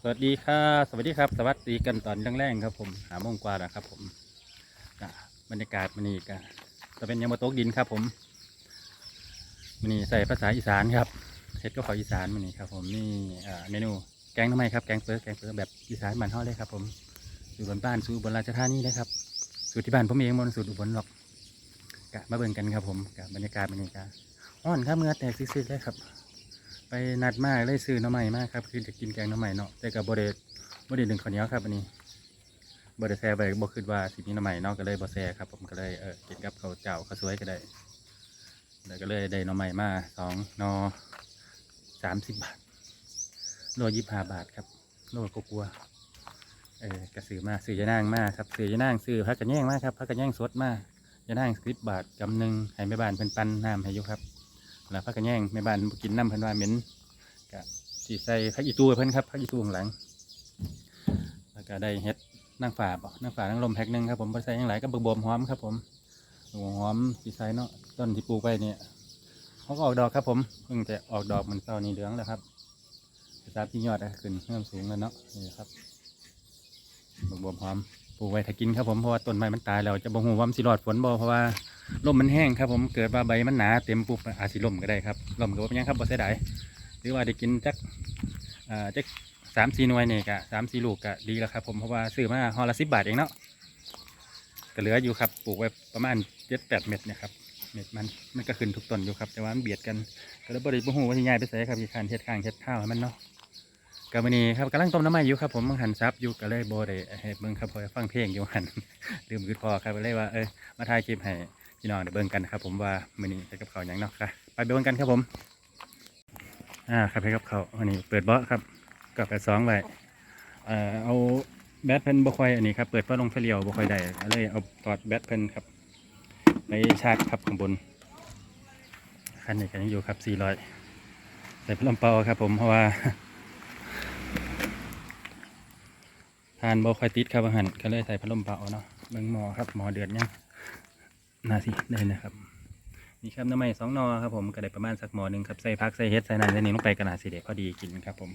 สวัสดีครับสวัสดีครับ สวัสดีกันตอนแรงๆครับ ผมหาโมงกว่าแล้วครับ ผมอะบรรยากาศมันนี่ก็จะเป็นยามมาตกดินครับ ผมมันนี่ใส่ภาษาอีสานครับเฮ็ดก็ขาวอีสานมันนี่ครับ ผมนี่อ่าเมนูแกงทำไมครับแกงเปิร์แกงเปิร์แบบอีสานบ้านเฮาเลยครับ ผมสูตรบนบ้านสูตรบนราชธานีเลยครับสูตรที่บ้านผมเองมันสูตรอุบลหรอกกะมาเบิ่งกันครับ ผมกับบรรยากาศมันนี่กะอ่อนครับเมื่อแตกซิดๆเลยครับ ไปนัดมากเลยซื้อน้ำใหม่มากครับคือจะกินแกงน้ำใหม่เนาะแต่กับบเดบเดหนึ่งข้าวเหนียวครับอันนี้บเดแซ่ไปบ่คิดว่าสิมีน้ำใหม่เนาะก็เลยบ่แซ่ครับผมก็เลยเออกินกับข้าวเจ้าข้าวสวยก็ได้แล้วก็เลยได้น้ำใหม่มาสองนอสามสิบบาทโลยี่ห้าบาทครับโลก็กลัวเออกระสือมาซื้อยะนางมากครับซื้อยะนางซื้อพักกระแย่งมากครับพักกระแย่งสดมากยะนางสิบบาทกำหนึ่งให้แม่บ้านเพิ่นปันน้ำให้ยู่ครับ แล้วพักกันแย่งแม่บ้านกินน้ำเพิ่นว่าเหม็นกะสีใส่พักอีตู้เพิ่นครับพักอีตูข้างหลัง แล้วก็ได้เฮ็ดนั่งฝาบ่นั่งฝานั่งลมแพ็กหนึ่งครับผมบ่ใส่ยังหลก็บิ่งบวมหอมครับผมบวหอมสีใส่เนาะต้นที่ปลูกไปเนี่ยเขาก็ออกดอกครับผมเพิ่งจะออกดอกมือนเช้านี้เหลืองแล้วครับสาบที่ยอดอะขึ้นเริ่มสูงแล้วเนาะนี่ครับบิ่งบวมหอมปลูกไว้ถ้ากินครับผมเพราะว่าต้นไม้มันตายแล้วจะบ่ฮู้ว่ามันสิรอดฝนบ่เพราะว่า ลมมันแห้งครับผมเกิดว่าใบมันหนาเต็มปุ๊บอาจสิล่มก็ได้ครับล่มก็ว่าเป็นหยังครับบ่เสียดายหรือว่าได้กินจักอ่าจักสามสี่หน่วยเนี่ยกะสามสี่ลูกกะดีแล้วครับผมเพราะว่าซื้อมาห่อละสิบบาทเองเนาะก็เหลืออยู่ครับปลูกไว้ประมาณเจ็ดแปดเม็ดเนี่ยครับเม็ดมันมันก็ขึ้นทุกต้นอยู่ครับแต่ว่ามันเบียดกันก็เลยบริบหูว่าที่ย้ายไปใส่ครับที่คานเฮ็ดข้างเฮ็ดข้าวให้มันเนาะกับวันนี้ครับกำลังต้มน้ำมันอยู่ครับผมมังหันซับอยู่ก็เลยโบได้ให้เบิ่งครับพอฟังเพลงอยู่หันลืมคือพอครับเลยว่าเออมาถ่ายคลิปให้ พี่น้องเดี๋ยวเบิ่งกันนะครับผมว่ามื้อนี้เฮ็ดกับเขาวหยังนาะค่ะไปเบิ่งกันครับผมอ่าครับเฮ็ดกับเขาวอันนี้เปิดเบาะครับกับแปดสองไว้เอ่อเอาแบตเพิ่นบ่ค่อยอันนี้ครับเปิดเพื่อลงไฟเลี้ยวบ่ค่อยได้ก็เลยเอาตอดแบตเพิ่นครับไปชาร์จครับข้างบนคันนี้ก็ยังอยู่ครับ400ใส่พัดลมเป่าครับผมเพราะว่าทานบ่ค่อยติดครับอาหารก็เลยใส่พัดลมเป่าเนาะเบิ่งหมอครับหมอเดือดยัง นาสิได้นะครับนี่ครับน้ำมันสองนอครับผมก็ได้ประมาณสักหมอหนึ่งครับใส่พักใส่เฮ็ดใส่นันใส่นี่ลงไปกระนาสิเด็พอดีกินครับผม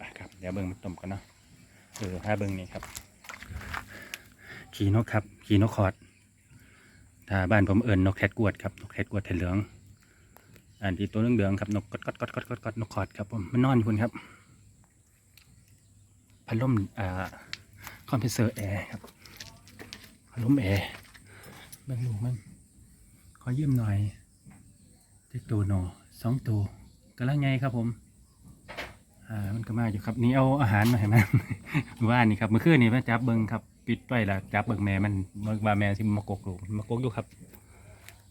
อะครับเดี๋ยวเบิ้งมาต้มกันเนาะเออห้าเบิ้งนี่ครับขี่นกครับขี่นกคอดถ้าบ้านผมเอิญนกแคทกวดครับนกแคทกวดแถเหลืองอันที่ตัวเหลืองๆครับนกกดกดกดกดกดกดนกคอดครับผมมันนอนอยู่คุณครับพัดลมอ่าคอมเพรสเซอร์แอร์ครับพัดลมแอร์ บิ่งลูกมันขอยืมหน่อยเจ็กตัวหนอสองตัวกำลังไงครับผมอ่ามันก็มาอยู่ครับนี่เอาอาหารมาให้มันว่านี่ครับเมื่อคืนนี่มาจับเบิ่งครับปิดไว้ล้วจับเบิ่งแม่มันเบิ่งว่าแม่ที่มากกลูกมากกอยู่ครับ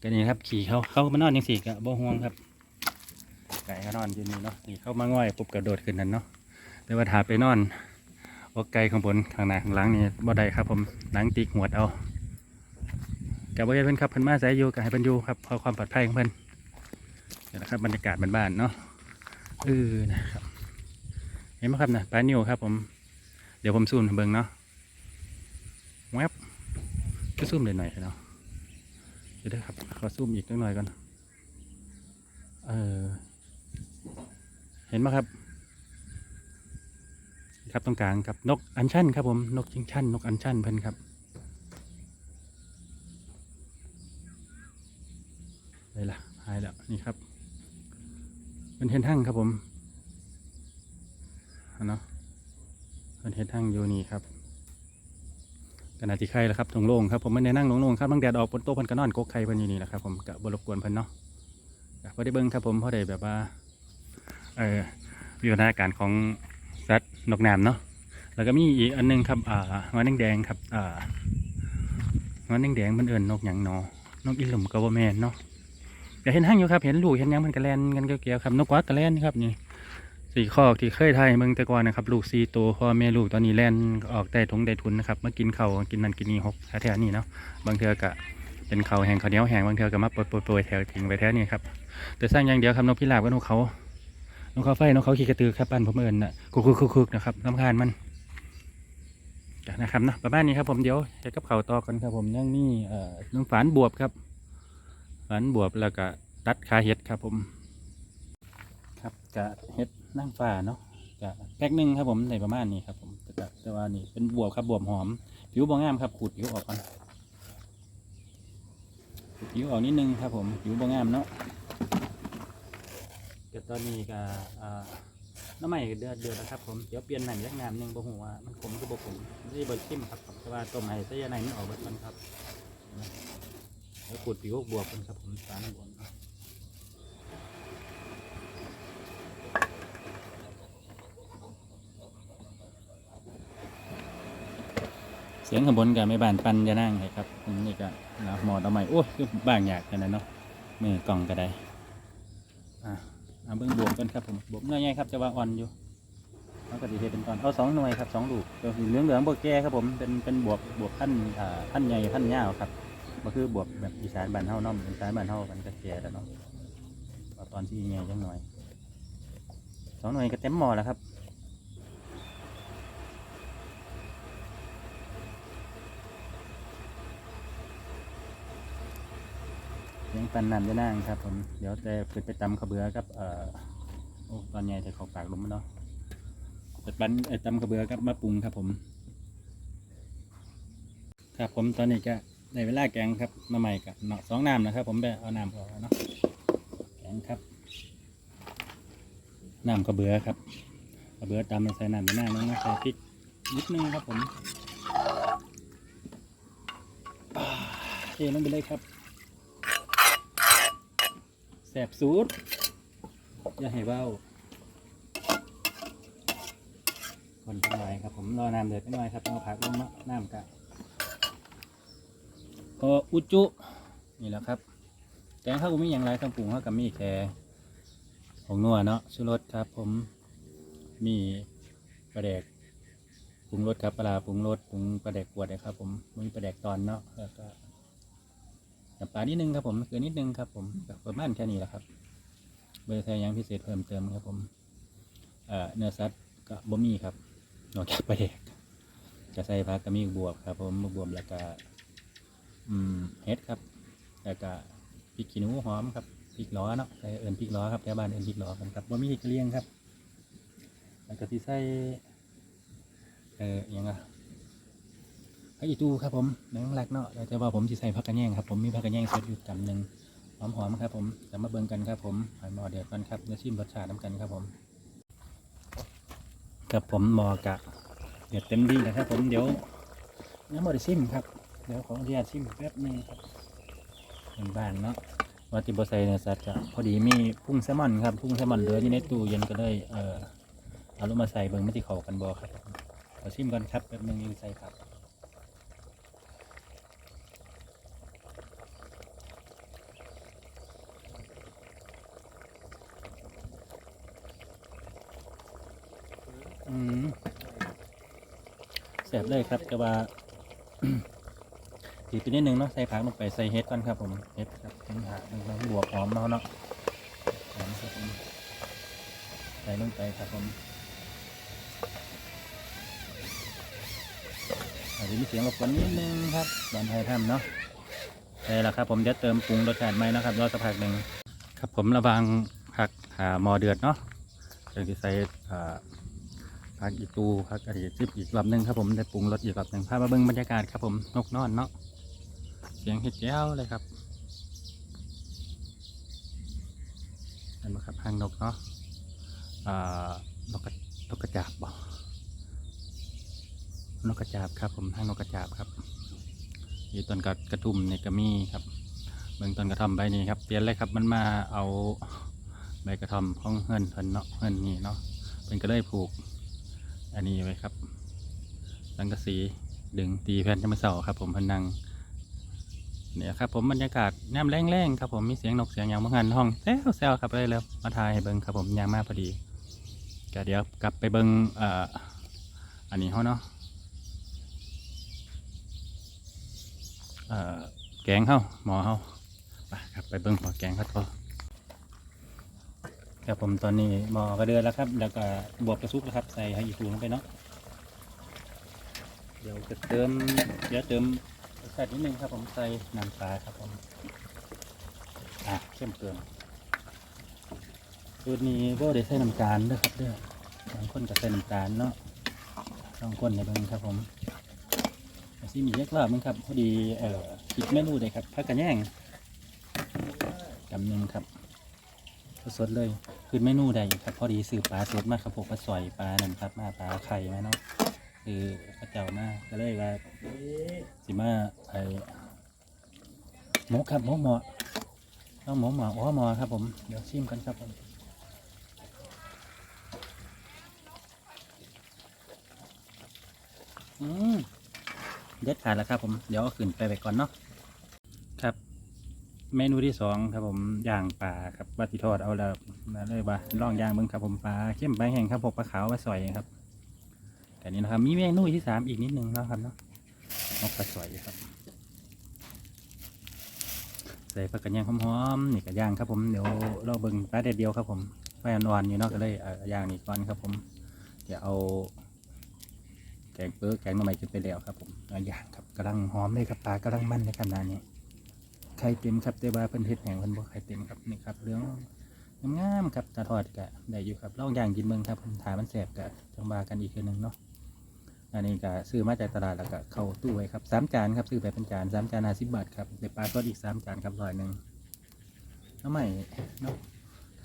ก็นี่ครับขี่เขาเขามานอนยังสี่กะบ่ห่วงครับไก่ก็นอนอยู่นี่เนาะนี่เข้ามาง่อยปุ๊บกระโดดขึ้นนั่นเนาะแต่ว่าถาไปนอนออกไกลข้างบนข้างหน้าข้างหลังนี่บ่ได้ครับ ผมหนังติกหวดเอา กับว่าเพิ่อนครับเพิ่อนมาใส่อยู่กับให้เพิ่นอยู่ครับเพื่อความปลอดภัยของเพิ่อนนี่แหละครับบรรยากาศบ้านๆเนาะเออนะครับเห็นไหมครับนะปลานิวครับผมเดี๋ยวผมซูมเบิ่งเนาะแวบก็ซูมเลยหน่อยเนาะเดี๋ยวด้อครับขอซูมอีกนิดหน่อยก่อนเออเห็นไหมครับ ครับตรงกลางครับนกอัญชันครับผมนกชิงชันนกอัญชันเพิ่อนครับ เลยล่ะหายแล้วนี่ครับ เป็นเทนทั้งครับผมเนาะเป็นเทนทั้งอยู่นี่ครับขณะที่ไข่แล้วครับตรงโล่งครับผมม่ได้นั่งโล่งครับตั้งแดดออกบนโต๊ะพันก็นอนกกไข่พันอยู่นี่แหละครับผมกับบรบกวนพันเนาะพอได้เบิ้งครับผมพอได้แบบว่าเออวิวัฒนาการของสัตว์นกน้ำเนาะแล้วก็มีอีกอันหนึงครับอ่างอนแดงๆครับอ่างอนแดงๆมันเอิญนกหยังเนอนกอีหลุมกบแมนเนาะ ก็เห็นห้างอยู่ครับ เห็นลูกเห็นยังมันกระแลนกันเกี่ยวๆครับนกกวักกระแลนครับนี่สี่ข้อกที่เคยไทยเมืองแต่ก่อนนะครับ ลูกสี่ตัวพ่อแม่ลูกตอนนี้แล่นออกได้ทงได้ทุนนะครับมากินเขากินนั่นกินนี่หกแถวนี้เนาะบางเทือกะเป็นเขาแห้งเขาเนียวแห้งบางเทือกะมาโปรยๆแถวทิ้งไปแถวนี้ครับแต่สร้างอย่างเดียวครับนกพิราบกับนกเขานกเขาไฟนกเขาขี้กระตือครับบ้านผมเอิญนะคุกๆๆๆนะครับลำคาญมันนะครับนะประมาณนี้ครับผมเดี๋ยวจะกับเขาต่อกันครับผมยังมีเอ่อน้องฝานบวบครับ ฝันบวบแล้วก็ตัดขาเห็ดครับผม ครับกะเห็ดนั่งฟ้าเนาะกก็แพ็คหนึ่งครับผมในประมาณนี้ครับผมแต่ก็แต่ว่านี่เป็นบวบครับบวบหอม ผิวบางงามครับขูดผิวออกก่อนขูดผิวออกนิดนึงครับผมผิวบางงามเนาะก็ตอนนี้ก็อ่าน้ำใหม่เดือดเดือดแล้วครับผมเดี๋ยวเปลี่ยนหนังยักน้ำหนึ่งบ่หูว่ามันขมก็บ่ขมไม่ได้บิดเข้มครับแต่ว่าต้มให้เส้นในมันออกเบิดมันครับ แล้วขูดผิวบวบกันครับผมสารบนเสียงขบวนกับไม่บานปันจะนั่งเลยครับนนี่ก็นะหมอดเอาใหม่โอ้ยคือบางอยากกันนะเนาะมือกล่องก็ได้อะเอาเบิ้งบวกกันครับผมบวกเนื้อใหญ่ครับจะว่าอ่อนอยู่เอากระดิ่งเป็นตอนเอาสองหน่วยครับสองลูกเหลืองเหลืองบวกแก่ครับผมเป็นเป็นบวกบวกพันอ่าพันใหญ่พันยาวครับ ก็คือบวกแบบอีสานบ้านเฮาเนาะอีสานบ้านเฮามันก็แก่แล้วเนาะตอนที่ใหญ่จังหน่อยสองหน่วยก็เต็มหม้อแล้วครับเลี้ยงปันน้ำจะนั่งครับผมเดี๋ยวแต่เกิดไปตำขาวเบือกับเอ่อโอ้ตอนใหญ่แต่เขาปากลมเนาะเปิดปันเอ่อตำขาวเบือกับมะปรุงครับผม ครับผมตอนนี้ก็ ในเวลาแกงครับมาใหม่กับเนาะสองน้ำนะครับ ผมไปเอาน้ำออกเนาะแกงครับน้ำขาวเบือครับขาวเบือตำใส่น้ำจะนั่งแล้วนะใส่พริกนิดนึงครับผมอ่าเทลงไปเลยครับแสบสูตรอย่าให้เบ้าคนทั้งหลายครับผมรอน้ำเดือดไปหน่อยครับเอาผักลงเนาะน้ำกะ ก็อุจจุ นี่แหละครับ แกงข้าวก็มีอย่างไรเครื่องปรุงข้าวกับมีแค่ผงนัวเนาะชูรสครับ ผมมีปลาแดกปรุงรสครับปลาปรุงรสปรุงปลาแดกขวดนะครับ ผมมีปลาแดกตอนเนาะแล้วก็น้ำปลานิดนึงครับผมเกลือนิดนึงครับ ผมก็ประมาณแค่นี้แหละครับเบอร์ไทยยังพิเศษเพิ่มเติมครับผมเอ่อเนื้อสัตว์ก็บ่มีครับนอกจากปลาแดกจะใส่ผักก็มีบวบครับ ผมบวบแล้วก็ อืมเฮ็ดครับ แล้วก็พริกขี้หนูหอมครับพริกล้อเนาะใส่เอิญพริกล้อครับแถวบ้านเอิญพริกล้อกันครับบ่มีพริกกระเลียงครับ แล้วก็ที่ใส่เอ่อยังอะผักอีตูครับผมนังหลักเนาะแต่ว่าผมจะใส่ผักกระแยงครับผมมีผักกระแยงสดอยู่กำหนึ่งหอมๆครับผมจะมาเบิ่งกันครับผมหอยหมอเดือดก่อนครับเดี๋ยวชิมรสชาติน้ำกันครับผมกับผมหมอกะเดือดเต็มที่นะครับผมเดี๋ยวยังไม่ได้ชิมครับ เดี๋ยวขออนุญาตชิมแป๊บนึงครับเป็นบ้านเนาะวัติบไซเนื้อสัตว์ก็พอดีมีพุ่งแซลมอนครับพุ่งแซลมอนเหลืออยู่ในตู้เย็นก็เลยเออเอาลงมาใส่เบิ่งไม่ที่เขากันบอครับขอชิมก่อนครับแป๊บนึงยังใส่ครับอืมแสบเลยครับแต่ว่า ถีบไปนิดนึงเนาะใส่ผักลงไปใส่เห็ดก่อนครับผมเห็ดครับเป็นผักต้องบวกหอมเนาะเนาะหอมครับผมใส่ลงไปครับผมอาจจะมีเสียงรบกวนนิดนึงครับตอนไทยทำเนาะใช่แล้วครับผมจะเติมปรุงรสชาติไหมนะครับรอสักพักหนึ่งครับผมระวังผักหาหมอเดือดเนาะเดี๋ยวจะใส่อ่าพักอีกตูพักอะไรซิบอีกรอบหนึงครับผมได้ปรุงรสอีกรอบหนึ่งพามาเบิ่งบรรยากาศครับผมนกนอนเนาะ เสียงเห็ดแก้วเลยครับเห็นไหมครับหางนกเนาะนกกระนกกระจาบบ่นกกระจาบครับ ผมหางนกกระจาบครับอยู่ต้นกระกระทุ่มในกระมี่ครับเบิ่งต้นกระท่อมใบนี้ครับเตียนเลยครับมันมาเอาใบกระท่อมของเฮินเพิ่นเนาะเฮินนี่เนาะเป็นก็เลยผูก อันนี้ไว้ครับสังกะสีดึงตีแผ่นจะมาเสาครับ ผมพนัง เนี่ยครับผมบรรยากาศน้ำแรงๆครับผมมีเสียงนกเสียงอย่างบางหันห้องแซวแซวครับเลยแล้วมาถ่ายให้เบิ้งครับผมยางมากพอดีก็เดี๋ยวกลับไปเบิ้งเอ่ออันนี้เขาเนาะเอ่อแกงเขาหมอเขาไปครับไปเบิ้งหมอแกงเขาต่อครับผมตอนนี้หมอก็เดือดแล้วครับ แล้วก็บวบกระซุกแล้วครับใส่ให้อีกฟูลงไปเนาะเดี๋ยวจะเติมเดี๋ยวเติม รสชาตินิดนึงครับผมใส่น้ำปลาครับผมอะเข้มเกินสูตรนี้ก็ได้ใส่น้ำตาลด้วยครับเด้อบางคนก็ใส่น้ำตาลเนาะลองคนในบิ่งครับผมซีมีเยอะรอบมึงครับพอดีเอ่อคิดเมนูเลยครับพักกันแย่งกำหนึ่งครับสดเลยคือเมนูใดครับ พอดีซื้อปลาสดมากครับผมปลาสอยปลานั่นครับมาปลาไข่มาเนาะ คือพระเจ้ามาก็เลยว่าสิมาไอหมูครับหมูหมอต้องหมูหมออ๋อหมอครับผมเดี๋ยวชิมกันครับผมอืมเด็ดขาดแล้วครับผมเดี๋ยวเอาขึ้นไปไปก่อนเนาะครับ เมนูที่สองครับผมย่างปลาครับวัตถิทอดเอาแล้วมาเลยว่าลองย่างเบิ้งครับผมปลาเข้มปลาแห้งครับผมปลาขาวปลาสอยครับ แต่นี้นะครับ มีเมนูที่สามอีกนิดนึงนะครับเนาะนกปลาสอยครับ ใส่ผักกระเทียมหอมๆนี่ก็ย่างครับผม เดี๋ยวเราเบิ้งปลาเด็ดเดียวครับผมไฟอ่อนๆอยู่เนาะก็เลยเอย่างนี่ก่อนครับผมเดี๋ยวเอาแกงเปื้อแกงใหน่อไม้จะไปแล้วครับผมอย่างครับกำลังหอมเลยครับปลากำลังมันในขณะนี้ไข่เต็มครับแต่ว่าเพิ่นเฮ็ดแห่งเพิ่นบ่ไข่เต็มครับนี่ครับเรื่องงามๆครับตาทอดกะได้อยู่ครับลองย่างกินเบิ่งครับผมถามันแสบกะจังว่ากันอีกคืนหนึ่งเนาะ อันนี้ก็ซื้อมาจากตลาดแล้วก็เข้าตู้ไว้ครับสามจานครับซื้อไปเป็นจานสามจานห้าสิบบาทครับได้ปลาทอดอีกสามจานครับร้อยหนึ่งน้ำใหม่เนาะ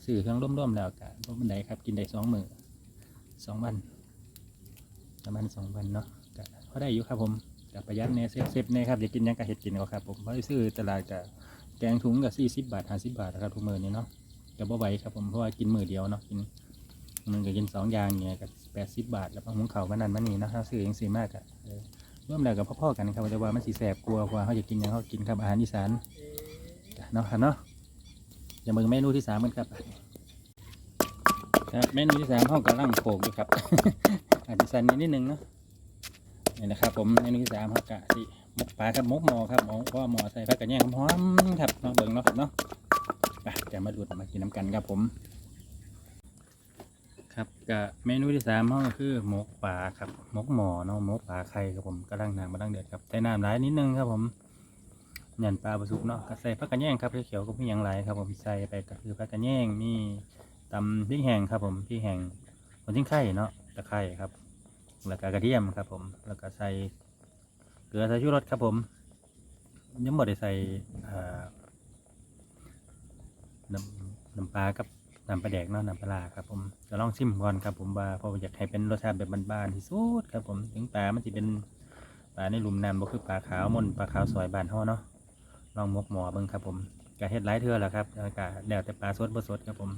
ซื้อเครื่องร่วมๆแล้วกะบ่เป็นไดครับกินได้สองมือสองวันประมาณสองวันเนาะก็พอได้อยู่ครับผมกับประหยัดเนเซฟเซฟเนครับอยากกินยังก็เห็ดกินเอาครับผมเพราะซื้อตลาดกับแกงถุงกับสี่สิบบาทห้าสิบบาทนะครับทุกมือนี้เนาะจะบ่ไหวครับผมเพราะว่ากินมือเดียวเนาะกินมันก็กินสองอย่างเนี่ยกับ แปดสิบบาท แล้วก็หุงข้าวมันนั่นมันนี่เนาะถ้าซื้อเองซื้อมากอะเออร่วมแล้วกับพ่อๆกันครับแต่ว่ามันสีแสบกลัวกว่าเขาอยากกินหยังเขากินครับอาหารอีสานเนาะครับเนาะอย่ามึงเมนูที่สามกันครับครับเมนูที่สามห้องกำลังโขกอยู่ครับ อาจจะสั่นนิดนึงเนาะนี่นะครับ ผมเมนูที่สามครับกะสิหมกปลาครับหมกหมอครับหมอเพราะว่าหมอใส่ผักกระเทียมหอมๆครับเนาะเบิ่งเนาะครับเนาะไปจะมาดูดมากินน้ำกันครับผม ครับกะเมนูที่สามห้องก็คือหมกปลาครับหมกหมอเนาะหมกปลาไข่ครับผมกำลังน้ำกำลังเดือดครับใส่น้ำร้ายนิดนึงครับผมหยันปลาผสุกเนาะก็ใส่ผักกระเทียมครับเขียวก็มีอย่างไรครับผมใส่ไปก็คือผักกระเทียมมีตำพริกแห้งครับผมพริกแห้งคนทิ้งไข่เนาะตะไคร่ครับ แล้วก็กระเทียมครับผม แล้วก็ใส่เกลือใส่ชูรสครับผมยังบ่ได้ใส่น้ำน้ำปลากับ น้ำปลาแดกเนาะน้ำปลาร้าครับผมจะลองชิมก่อนครับผมว่าเพราะว่าอยากให้เป็นรสชาติแบบบ้านๆที่สุดครับผมถึงปลามันจะเป็นปลาในหลุมน้ำบ่คือปลาขาวมนปลาขาวสวยบานเฮาเนาะลองมกหมอเบิ่งครับผมก็เฮ็ดหลายเทื่อแล้วครับก็แล้วแต่ปลาสดบ่สดครับผม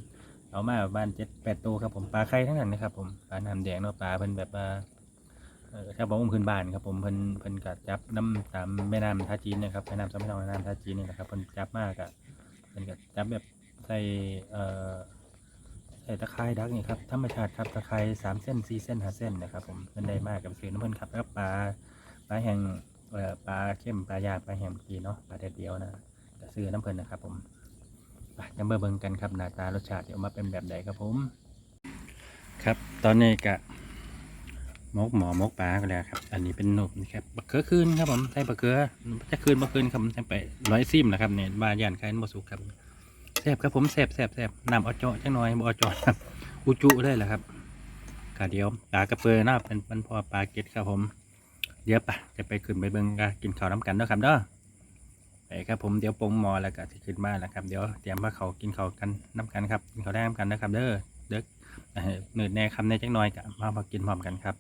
เอามาบ้านเจ็ดแปดตัวครับผมปลาไข่ทั้งนั้นนะครับผมปลาน้ำแดงเนาะปลาเพิ่นแบบว่าเออชาวบ้านพื้นบ้านครับผมเพิ่นเพิ่นก็จับน้ำตามแม่น้ำท่าจีนเนะครับแม่น้ำสามพี่น้องแม่น้ำท่าจีนนี่นะครับเพิ่นจับมากอะเพิ่นก็จับแบบใส่เอ่อ ตะไคร้ดักนี่ครับธรรมชาติครับตะไคร้สามเส้นสี่เส้นห้าเส้นนะครับผมเพิ่นได้มากกับซื้อน้ำเพิ่นครับแล้วปลาปลาแห้งปลาเข้มปลายาปลาแห้งเมื่อกี้เนาะปลาแดดเดียวนะก็ซื้อน้ำเพิ่นนะครับผมไปยังเบิ่งเบิ่งกันครับหน้าตารสชาติจะออกมาเป็นแบบใดครับผม ครับตอนนี้กะมกหมอมกปลาก็แล้วครับ อันนี้เป็นหนุบนะครับบักเขือคืนครับผมใส่บักเขือจะคืนบักคืนครับใส่ไปร้อยซิมนะครับเนี่ยบาย่านไข่นบสุกครับ แซ่บครับผมแซ่บแซ่บแซ่บนำเอาเจาะจังหน่อยบ่เอาเจาะครับอุจุได้แหละครับกะเดียวปลากระเปือหน้าเป็นเป็นพอปลาเก็ดครับผม เดี๋ยวปะจะไปขึ้นไปเบิงกกินข้าวน้ำกันเนาะครับเด้อไปครับผมเดี๋ยวปงหมอแล้วก็จะขึ้นบ้านแล้วครับเดี๋ยวเตรียมว่าเขากินเขาวกันน้ำกันครับกินเขาวได้น้ำกันนะครับเด้อเด็กหนืดแน่คำในจักหน่อยกับมามากินพร้อมกันครับ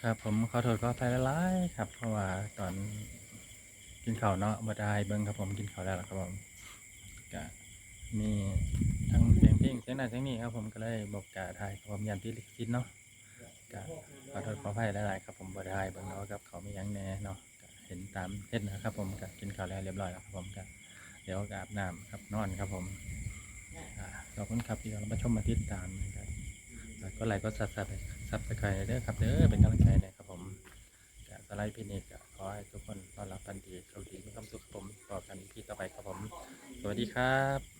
ครับผมขอโทษขออภัยหลายครับ เพราะว่าตอนกินข้าวเนาะบ่ได้เบิงครับผมกินข้าวแล้วครับผม ก็มีทั้งเสียงเพลงเสียงนั้นเสียงนี้ครับ ผมก็เลยบอกกาถ่ายครับผมยันที่ลิขิตเนาะก็ขอโทษขออภัยหลายๆครับผมบ่ได้เบิ่งเนาะครับเขาไม่ยั้งแน่เนาะก็เห็นตามเฮ็ดนะครับ ผมก็กินข้าวแล้วเรียบร้อยแล้วครับผมก็เดี๋ยวก็อาบน้ำครับนอนครับผมอ่าขอบคุณครับที่เรามาชมมาติดตามนะครับแล้วก็ไลค์ก็ซับซับซับสไครต์เด้อครับเด้อเป็นกำลังใจนะครับผมก็สไลด์พินิจก็ข อให้ทุกคนนอนหลับฝันดีโชคดีมีความสุขครับผมต่อกันที่ต่อไปครับผม สวัสดีครับ